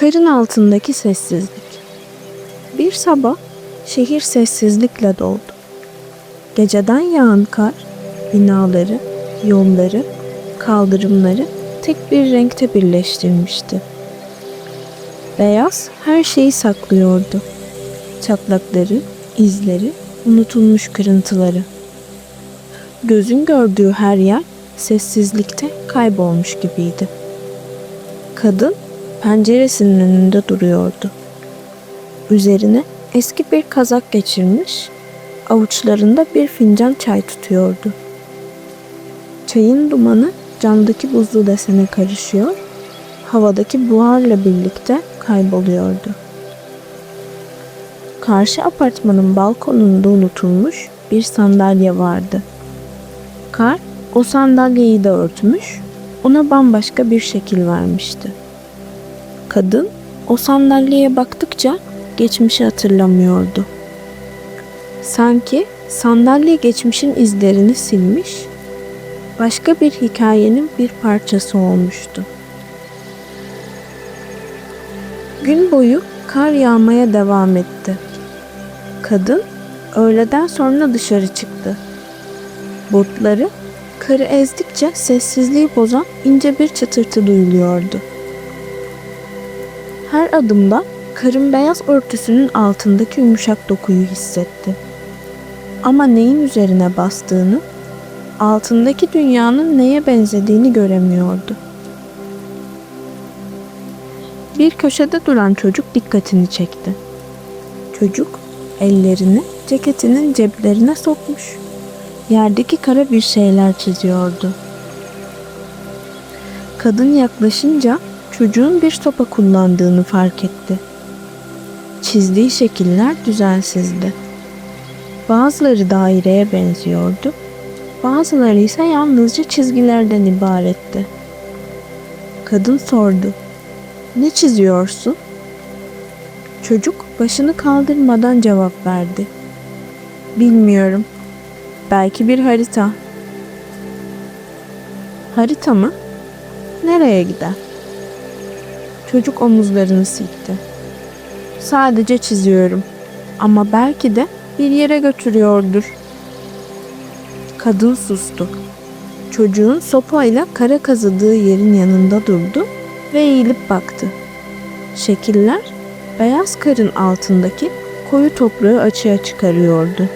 Karın altındaki sessizlik. Bir sabah şehir sessizlikle doldu. Geceden yağan kar binaları, yolları, kaldırımları tek bir renkte birleştirmişti. Beyaz her şeyi saklıyordu. Çatlakları, izleri, unutulmuş kırıntıları. Gözün gördüğü her yer sessizlikte kaybolmuş gibiydi. Kadın penceresinin önünde duruyordu. Üzerine eski bir kazak geçirmiş, avuçlarında bir fincan çay tutuyordu. Çayın dumanı camdaki buzlu desene karışıyor, havadaki buharla birlikte kayboluyordu. Karşı apartmanın balkonunda unutulmuş bir sandalye vardı. Kar o sandalyeyi de örtmüş, ona bambaşka bir şekil vermişti. Kadın o sandalyeye baktıkça geçmişi hatırlamıyordu. Sanki sandalye geçmişin izlerini silmiş, başka bir hikayenin bir parçası olmuştu. Gün boyu kar yağmaya devam etti. Kadın öğleden sonra dışarı çıktı. Botları karı ezdikçe sessizliği bozan ince bir çıtırtı duyuluyordu. Her adımda karın beyaz örtüsünün altındaki yumuşak dokuyu hissetti. Ama neyin üzerine bastığını, altındaki dünyanın neye benzediğini göremiyordu. Bir köşede duran çocuk dikkatini çekti. Çocuk ellerini ceketinin ceplerine sokmuş. Yerdeki kara bir şeyler çiziyordu. Kadın yaklaşınca çocuğun bir sopa kullandığını fark etti. Çizdiği şekiller düzensizdi. Bazıları daireye benziyordu, bazıları ise yalnızca çizgilerden ibaretti. Kadın sordu. Ne çiziyorsun? Çocuk başını kaldırmadan cevap verdi. Bilmiyorum. Belki bir harita. Harita mı? Nereye gider? Çocuk omuzlarını silkti. Sadece çiziyorum. Ama belki de bir yere götürüyordur. Kadın sustu. Çocuğun sopayla kara kazıdığı yerin yanında durdu ve eğilip baktı. Şekiller beyaz karın altındaki koyu toprağı açığa çıkarıyordu.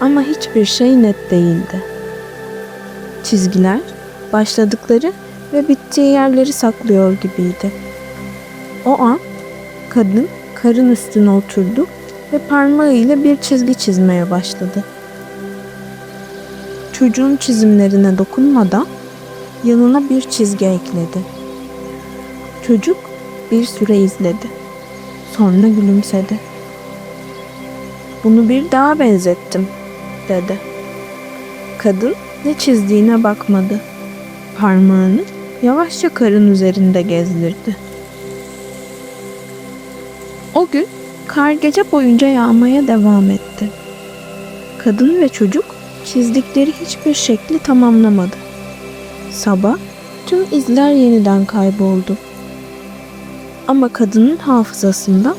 Ama hiçbir şey net değildi. Çizgiler başladıkları ve bittiği yerleri saklıyor gibiydi. O an kadın karın üstüne oturdu ve parmağıyla bir çizgi çizmeye başladı. Çocuğun çizimlerine dokunmadan yanına bir çizgi ekledi. Çocuk bir süre izledi. Sonra gülümsedi. Bunu bir dağa benzettim, dedi. Kadın ne çizdiğine bakmadı. Parmağını yavaşça karın üzerinde gezdirdi. O gün kar gece boyunca yağmaya devam etti. Kadın ve çocuk çizdikleri hiçbir şekli tamamlamadı. Sabah tüm izler yeniden kayboldu. Ama kadının hafızasında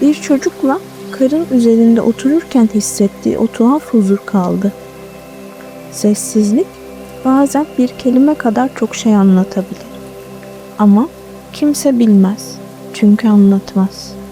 bir çocukla karın üzerinde otururken hissettiği o tuhaf huzur kaldı. Sessizlik bazen bir kelime kadar çok şey anlatabilir. Ama kimse bilmez çünkü anlatmaz.''